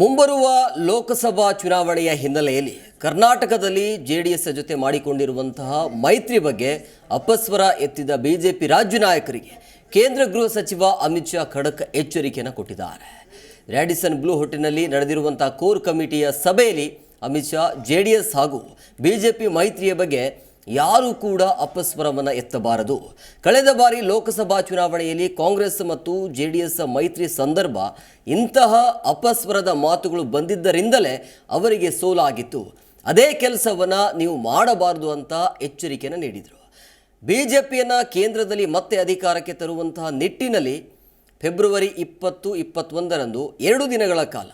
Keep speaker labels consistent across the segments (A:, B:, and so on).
A: ಮುಂಬರುವ ಲೋಕಸಭಾ ಚುನಾವಣೆಯ ಹಿನ್ನೆಲೆಯಲ್ಲಿ ಕರ್ನಾಟಕದಲ್ಲಿ ಜೆ ಡಿ ಎಸ್ ಜೊತೆ ಮಾಡಿಕೊಂಡಿರುವಂತಹ ಮೈತ್ರಿ ಬಗ್ಗೆ ಅಪಸ್ವರ ಎತ್ತಿದ ಬಿಜೆಪಿ ರಾಜ್ಯ ನಾಯಕರಿಗೆ ಕೇಂದ್ರ ಗೃಹ ಸಚಿವ ಅಮಿತ್ ಶಾ ಖಡಕ್ ಎಚ್ಚರಿಕೆಯನ್ನು ಕೊಟ್ಟಿದ್ದಾರೆ. ರ್ಯಾಡಿಸನ್ ಬ್ಲೂ ಹೋಟೆಲ್ನಲ್ಲಿ ನಡೆದಿರುವಂತಹ ಕೋರ್ ಕಮಿಟಿಯ ಸಭೆಯಲ್ಲಿ ಅಮಿತ್ ಶಾ, ಜೆಡಿಎಸ್ ಹಾಗೂ ಬಿಜೆಪಿ ಮೈತ್ರಿಯ ಬಗ್ಗೆ ಯಾರೂ ಕೂಡ ಅಪಸ್ವರವನ್ನು ಎತ್ತಬಾರದು. ಕಳೆದ ಬಾರಿ ಲೋಕಸಭಾ ಚುನಾವಣೆಯಲ್ಲಿ ಕಾಂಗ್ರೆಸ್ ಮತ್ತು ಜೆಡಿಎಸ್ ಮೈತ್ರಿ ಸಂದರ್ಭ ಇಂತಹ ಅಪಸ್ವರದ ಮಾತುಗಳು ಬಂದಿದ್ದರಿಂದಲೇ ಅವರಿಗೆ ಸೋಲಾಗಿತ್ತು. ಅದೇ ಕೆಲಸವನ್ನು ನೀವು ಮಾಡಬಾರದು ಅಂತ ಎಚ್ಚರಿಕೆಯನ್ನು ನೀಡಿದರು. ಬಿ ಜೆ ಕೇಂದ್ರದಲ್ಲಿ ಮತ್ತೆ ಅಧಿಕಾರಕ್ಕೆ ತರುವಂತಹ ನಿಟ್ಟಿನಲ್ಲಿ ಫೆಬ್ರವರಿ ಇಪ್ಪತ್ತು, ಇಪ್ಪತ್ತೊಂದರಂದು ಎರಡು ದಿನಗಳ ಕಾಲ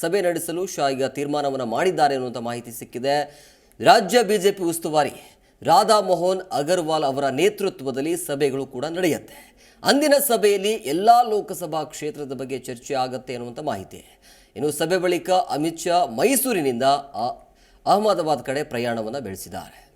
A: ಸಭೆ ನಡೆಸಲು ಶಾ ಈಗ ತೀರ್ಮಾನವನ್ನು ಮಾಡಿದ್ದಾರೆ ಅನ್ನುವಂಥ ಮಾಹಿತಿ ಸಿಕ್ಕಿದೆ. ರಾಜ್ಯ ಬಿಜೆಪಿ ಉಸ್ತುವಾರಿ ರಾಧಾ ಮೋಹನ್ ಅಗರ್ವಾಲ್ ಅವರ ನೇತೃತ್ವದಲ್ಲಿ ಸಭೆಗಳು ಕೂಡ ನಡೆಯುತ್ತೆ. ಅಂದಿನ ಸಭೆಯಲ್ಲಿ ಎಲ್ಲ ಲೋಕಸಭಾ ಕ್ಷೇತ್ರದ ಬಗ್ಗೆ ಚರ್ಚೆ ಆಗತ್ತೆ ಅನ್ನುವಂಥ ಮಾಹಿತಿ. ಇನ್ನು ಸಭೆ ಬಳಿಕ ಅಮಿತ್ ಶಾ ಮೈಸೂರಿನಿಂದ ಅಹಮದಾಬಾದ್ ಕಡೆ ಪ್ರಯಾಣವನ್ನು ಬೆಳೆಸಿದ್ದಾರೆ.